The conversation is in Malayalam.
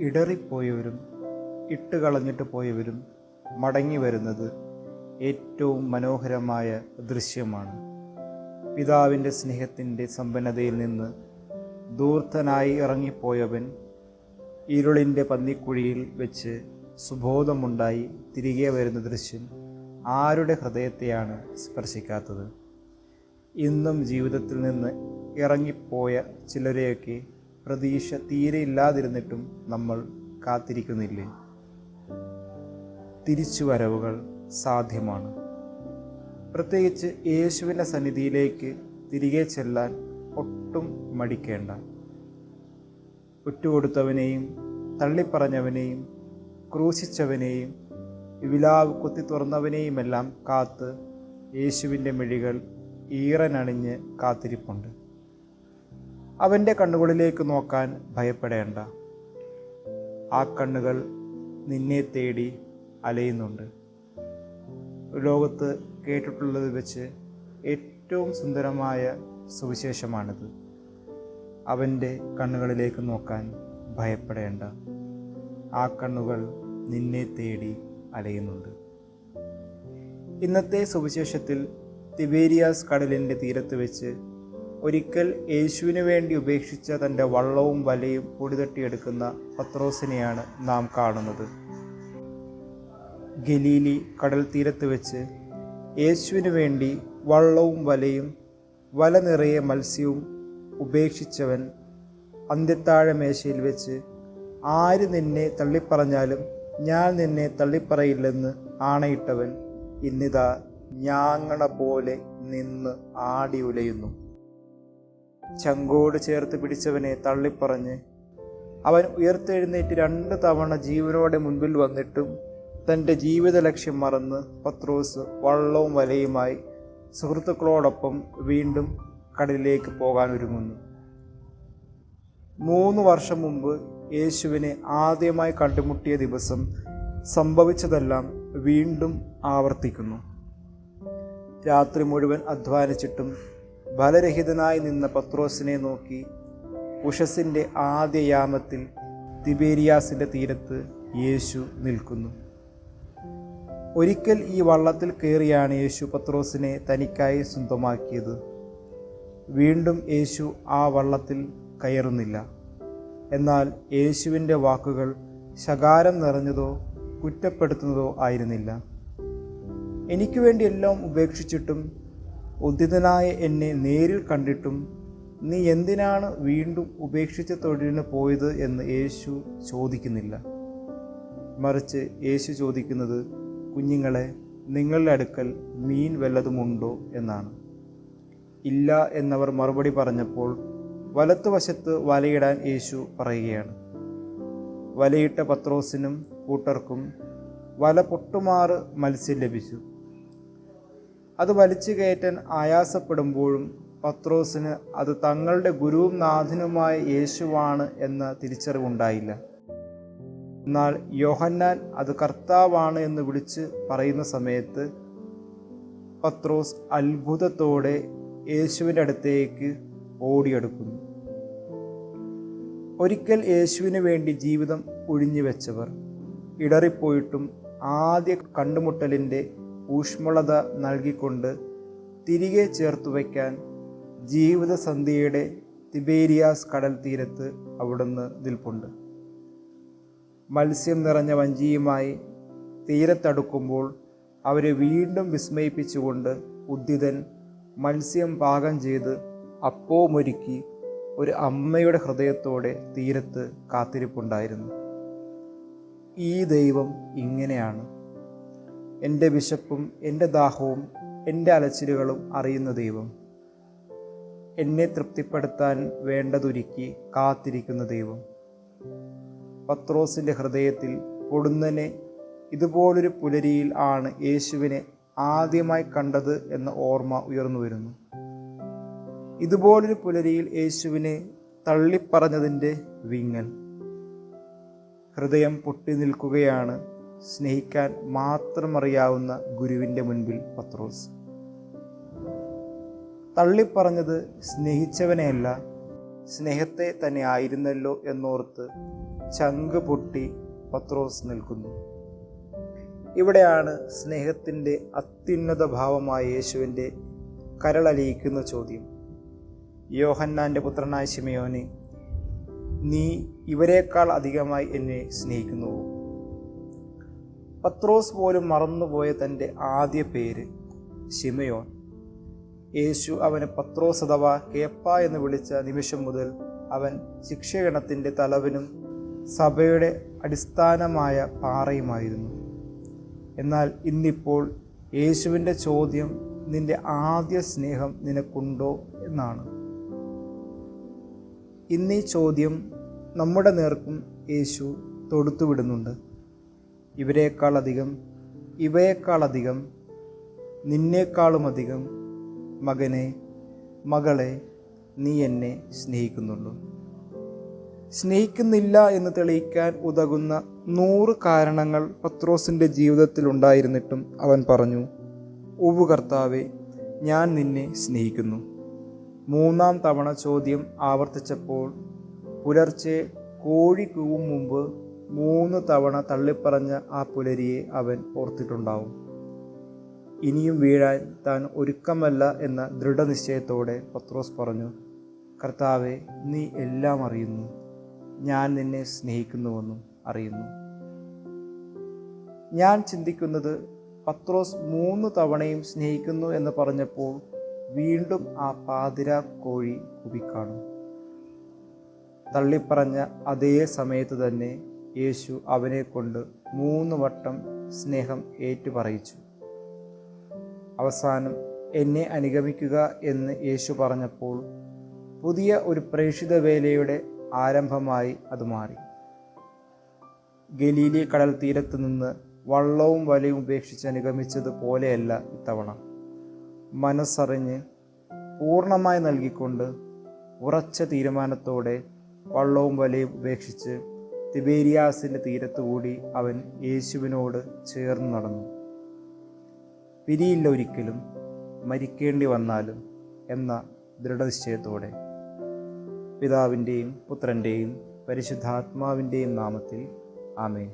ഇടറിപ്പോയവരും ഇട്ടുകളഞ്ഞിട്ട് പോയവരും മടങ്ങി വരുന്നത് ഏറ്റവും മനോഹരമായ ദൃശ്യമാണ്. പിതാവിന്റെ സ്നേഹത്തിന്റെ സമ്പന്നതയിൽ നിന്ന് ദൂർത്തനായി ഇറങ്ങിപ്പോയവൻ ഇരുളിന്റെ പന്നിക്കുഴിയിൽ വെച്ച് സുബോധമുണ്ടായി തിരികെ വരുന്ന ദൃശ്യം ആരുടെ ഹൃദയത്തെയാണ് സ്പർശിക്കാത്തത്? ഇന്നും ജീവിതത്തിൽ നിന്ന് ഇറങ്ങിപ്പോയ ചിലരെയൊക്കെ പ്രതീക്ഷ തീരെ ഇല്ലാതിരുന്നിട്ടും നമ്മൾ കാത്തിരിക്കുന്നില്ലേ? തിരിച്ചുവരവുകൾ സാധ്യമാണ്. പ്രത്യേകിച്ച് യേശുവിന്റെ സന്നിധിയിലേക്ക് തിരികെ ചെല്ലാൻ ഒട്ടും മടിക്കേണ്ട. ഉറ്റുകൊടുത്തവനെയും തള്ളിപ്പറഞ്ഞവനെയും ക്രൂശിച്ചവനെയും വിലാവ് കുത്തി തുറന്നവനെയുമെല്ലാം കാത്ത് യേശുവിന്റെ മിഴികൾ ഈറനണിഞ്ഞ് കാത്തിരിപ്പുണ്ട്. അവന്റെ കണ്ണുകളിലേക്ക് നോക്കാൻ ഭയപ്പെടേണ്ട. ആ കണ്ണുകൾ നിന്നെ തേടി അലയുന്നുണ്ട്. ലോകത്ത് കേട്ടിട്ടുള്ളത് വെച്ച് ഏറ്റവും സുന്ദരമായ സുവിശേഷമാണിത്. അവന്റെ കണ്ണുകളിലേക്ക് നോക്കാൻ ഭയപ്പെടേണ്ട. ആ കണ്ണുകൾ നിന്നെ തേടി അലയുന്നുണ്ട്. ഇന്നത്തെ സുവിശേഷത്തിൽ തിബേരിയാസ് കടലിന്റെ തീരത്ത് വെച്ച് ഒരിക്കൽ യേശുവിന് വേണ്ടി ഉപേക്ഷിച്ച തന്റെ വള്ളവും വലയും പൊടിതട്ടിയെടുക്കുന്ന പത്രോസിനെയാണ് നാം കാണുന്നത്. ഗലീലി കടൽ തീരത്ത് വെച്ച് യേശുവിന് വേണ്ടി വള്ളവും വലയും വല നിറയെ മത്സ്യവും ഉപേക്ഷിച്ചവൻ അന്ത്യത്താഴ മേശയിൽ വെച്ച് ആര് നിന്നെ തള്ളിപ്പറഞ്ഞാലും ഞാൻ നിന്നെ തള്ളിപ്പറയില്ലെന്ന് ആണയിട്ടവൻ ഇന്നിതാ ഞാങ്ങണ പോലെ നിന്ന് ആടി ഉലയുന്നു ചങ്കോട് ചേർത്ത് പിടിച്ചവനെ തള്ളിപ്പറഞ്ഞ് അവൻ ഉയർത്തെഴുന്നേറ്റ് രണ്ട് തവണ ജീവനോടെ മുൻപിൽ വന്നിട്ടും തന്റെ ജീവിത ലക്ഷ്യം മറന്ന് പത്രോസ് വള്ളവും വലയുമായി സുഹൃത്തുക്കളോടൊപ്പം വീണ്ടും കടലിലേക്ക് പോകാൻ ഒരുങ്ങുന്നു മൂന്ന് വർഷം മുമ്പ് യേശുവിനെ ആദ്യമായി കണ്ടുമുട്ടിയ ദിവസം സംഭവിച്ചതെല്ലാം വീണ്ടും ആവർത്തിക്കുന്നു. രാത്രി മുഴുവൻ അധ്വാനിച്ചിട്ടും ഫലരഹിതനായി നിന്ന പത്രോസിനെ നോക്കി ഉഷസിന്റെ ആദ്യ യാമത്തിൽ തിബേരിയാസിന്റെ തീരത്ത് യേശു നിൽക്കുന്നു. ഒരിക്കൽ ഈ വള്ളത്തിൽ കയറിയാണ് യേശു പത്രോസിനെ തനിക്കായി സ്വന്തമാക്കിയത്. വീണ്ടും യേശു ആ വള്ളത്തിൽ കയറുന്നില്ല. എന്നാൽ യേശുവിന്റെ വാക്കുകൾ ശകാരം നിറഞ്ഞതോ കുറ്റപ്പെടുത്തുന്നതോ ആയിരുന്നില്ല. എനിക്ക് വേണ്ടി എല്ലാം ഉപേക്ഷിച്ചിട്ടും ഉദിതനായ എന്നെ നേരിൽ കണ്ടിട്ടും നീ എന്തിനാണ് വീണ്ടും ഉപേക്ഷിച്ച തൊഴിലിന് പോയത് എന്ന് യേശു ചോദിക്കുന്നില്ല. മറിച്ച് യേശു ചോദിക്കുന്നത് കുഞ്ഞുങ്ങളെ നിങ്ങളുടെ അടുക്കൽ മീൻ വല്ലതുമുണ്ടോ? എന്നാണ്. ഇല്ല എന്നവർ മറുപടി പറഞ്ഞപ്പോൾ വലത്തുവശത്ത് വലയിടാൻ യേശു പറയുകയാണ്. വലയിട്ട പത്രോസിനും കൂട്ടർക്കും വല പൊട്ടുമാറ് മത്സ്യം ലഭിച്ചു. അത് വലിച്ചു കയറ്റാൻ ആയാസപ്പെടുമ്പോഴും പത്രോസിന് അത് തങ്ങളുടെ ഗുരുവും നാഥനുമായ യേശുവാണ് എന്ന തിരിച്ചറിവുണ്ടായില്ല. എന്നാൽ യോഹന്നാൻ അത് കർത്താവാണ് എന്ന് വിളിച്ച് പറയുന്ന സമയത്ത് പത്രോസ് അത്ഭുതത്തോടെ യേശുവിന്റെ അടുത്തേക്ക് ഓടിയെടുക്കുന്നു. ഒരിക്കൽ യേശുവിന് വേണ്ടി ജീവിതം ഒഴിഞ്ഞു വെച്ചവർ ഇടറിപ്പോയിട്ടും ആദ്യ കണ്ടുമുട്ടലിന്റെ ഊഷ്മളത നൽകിക്കൊണ്ട് തിരികെ ചേർത്തു വയ്ക്കാൻ ജീവിതസന്ധ്യയുടെ തിബേരിയാസ് കടൽ തീരത്ത് അവിടുന്ന് നിൽപ്പുണ്ട്. മത്സ്യം നിറഞ്ഞ വഞ്ചിയുമായി തീരത്തടുക്കുമ്പോൾ അവരെ വീണ്ടും വിസ്മയിപ്പിച്ചുകൊണ്ട് ഉദ്ധിതൻ മത്സ്യം പാകം ചെയ്ത് അപ്പവുമൊരുക്കി ഒരു അമ്മയുടെ ഹൃദയത്തോടെ തീരത്ത് കാത്തിരിപ്പുണ്ടായിരുന്നു. ഈ ദൈവം ഇങ്ങനെയാണ്. എന്റെ വിശപ്പും എന്റെ ദാഹവും എന്റെ അലച്ചിലുകളും അറിയുന്ന ദൈവം. എന്നെ തൃപ്തിപ്പെടുത്താൻ വേണ്ടതൊരുക്കി കാത്തിരിക്കുന്ന ദൈവം. പത്രോസിന്റെ ഹൃദയത്തിൽ പൊടുന്നനെ ഇതുപോലൊരു പുലരിയിൽ ആണ് യേശുവിനെ ആദ്യമായി കണ്ടത് എന്ന ഓർമ്മ ഉയർന്നു വരുന്നു. ഇതുപോലൊരു പുലരിയിൽ യേശുവിനെ തള്ളിപ്പറഞ്ഞതിന്റെ വിങ്ങൽ. ഹൃദയം പൊട്ടി നിൽക്കുകയാണ് സ്നേഹിക്കാൻ മാത്രം അറിയാവുന്ന ഗുരുവിന്റെ മുൻപിൽ പത്രോസ്. തള്ളിപ്പറഞ്ഞത് സ്നേഹിച്ചവനെയല്ല സ്നേഹത്തെ തന്നെ ആയിരുന്നല്ലോ എന്നോർത്ത് ചങ്ക് പൊട്ടി പത്രോസ് നിൽക്കുന്നു. ഇവിടെയാണ് സ്നേഹത്തിന്റെ അത്യുന്നത ഭാവമായ യേശുവിന്റെ കരളലിയിക്കുന്ന ചോദ്യം. യോഹന്നാന്റെ പുത്രനായ ശിമയോനെ നീ ഇവരെക്കാൾ അധികമായി എന്നെ സ്നേഹിക്കുന്നുവോ? പത്രോസ് പോലും മറന്നുപോയ തന്റെ ആദ്യ പേര് ശിമയോൻ. യേശു അവനെ പത്രോസ് അഥവാ കേപ്പ എന്ന് വിളിച്ച നിമിഷം മുതൽ അവൻ ശിക്ഷഗണത്തിന്റെ തലവനും സഭയുടെ അടിസ്ഥാനമായ പാറയുമായിരുന്നു. എന്നാൽ ഇന്നിപ്പോൾ യേശുവിന്റെ ചോദ്യം നിന്റെ ആദ്യ സ്നേഹം നിനക്കുണ്ടോ എന്നാണ്. ഇന്നീ ചോദ്യം നമ്മുടെ നേർക്കും യേശു തൊടുത്തുവിടുന്നുണ്ട്. ഇവരെക്കാളധികം ഇവയെക്കാളധികം നിന്നേക്കാളുമധികം മകനെ മകളെ നീ എന്നെ സ്നേഹിക്കുന്നുള്ളൂ. സ്നേഹിക്കുന്നില്ല എന്ന് തെളിയിക്കാൻ ഉതകുന്ന നൂറ് കാരണങ്ങൾ പത്രോസിന്റെ ജീവിതത്തിൽ ഉണ്ടായിരുന്നിട്ടും അവൻ പറഞ്ഞു ഉവ്വ് കർത്താവെ ഞാൻ നിന്നെ സ്നേഹിക്കുന്നു. മൂന്നാം തവണ ചോദ്യം ആവർത്തിച്ചപ്പോൾ പുലർച്ചെ കോഴി കൂവും മുമ്പ് മൂന്ന് തവണ തള്ളിപ്പറഞ്ഞ ആ പുലരിയെ അവൻ ഓർത്തിട്ടുണ്ടാവും. ഇനിയും വീഴാൻ താൻ ഒരുക്കമല്ല എന്ന ദൃഢനിശ്ചയത്തോടെ പത്രോസ് പറഞ്ഞു കർത്താവെ നീ എല്ലാം അറിയുന്നു. ഞാൻ നിന്നെ സ്നേഹിക്കുന്നുവെന്നും അറിയുന്നു. ഞാൻ ചിന്തിക്കുന്നത് പത്രോസ് മൂന്ന് തവണയും സ്നേഹിക്കുന്നു എന്ന് പറഞ്ഞപ്പോൾ വീണ്ടും ആ പാതിര കോഴി കുപിക്കാണും. തള്ളിപ്പറഞ്ഞ അതേ സമയത്ത് തന്നെ യേശു അവനെ കൊണ്ട് മൂന്ന് വട്ടം സ്നേഹം ഏറ്റുപറയിച്ചു. അവസാനം എന്നെ അനുഗമിക്കുക എന്ന് യേശു പറഞ്ഞപ്പോൾ പുതിയ ഒരു പ്രേക്ഷിത വേലയുടെ ആരംഭമായി അത് മാറി. ഗലീലി കടൽ തീരത്ത് നിന്ന് വള്ളവും വലയും ഉപേക്ഷിച്ച് അനുഗമിച്ചത് പോലെയല്ല ഇത്തവണ. മനസ്സറിഞ്ഞ് പൂർണമായി നൽകിക്കൊണ്ട് ഉറച്ച തീരുമാനത്തോടെ വള്ളവും വലയും ഉപേക്ഷിച്ച് തിബേരിയാസിന്റെ തീരത്തുകൂടി അവൻ യേശുവിനോട് ചേർന്ന് നടന്നു. പിരിയില്ല ഒരിക്കലും മരിക്കേണ്ടി വന്നാലും എന്ന ദൃഢനിശ്ചയത്തോടെ പിതാവിന്റെയും പുത്രന്റെയും പരിശുദ്ധാത്മാവിന്റെയും നാമത്തിൽ ആമേൻ.